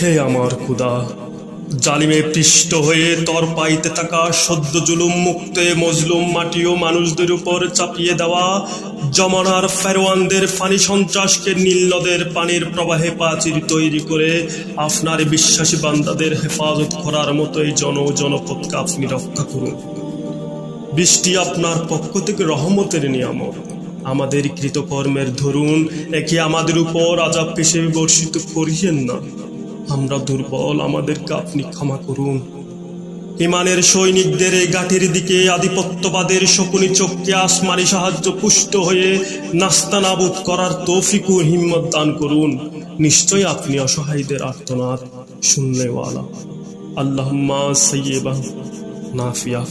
হে আমার খুদা, জালিমে পৃষ্ঠ হয়ে তর পাইতে থাকা সদ্য জুলুম মুক্ত মজলুম মাটি ও মানুষদের উপর চাপিয়ে দেওয়া জমানার ফেরোয়ানদের ফানি সন্ত্রাসকে নীলদের পানির প্রবাহে পাচির তৈরি করে আপনার বিশ্বাসী বান্দাদের হেফাজত করার মতো এই জন জনপদকে আপনি রক্ষা করুন। বৃষ্টি আপনার পক্ষ থেকে রহমতের নিয়ামত। আমাদের কৃতকর্মের ধরুন, একে আমাদের উপর আজাব হিসেবে বর্ষিত করিয়েন না। আমরা দুর্বল, আমাদেরকে আপনি ক্ষমা করুন। ইমানের সৈনিকদের এই গাঠির দিকে আধিপত্যবাদের শকুনি চোখকে আসমানি সাহায্য পুষ্ট হয়ে নাস্তানাবুদ করার তৌফিক ও হিম্মত দান করুন। নিশ্চয় আপনি অসহায়দের আর্তনাদ শুনলেওয়ালা। আল্লাহ সৈয়বা নাফিয়া।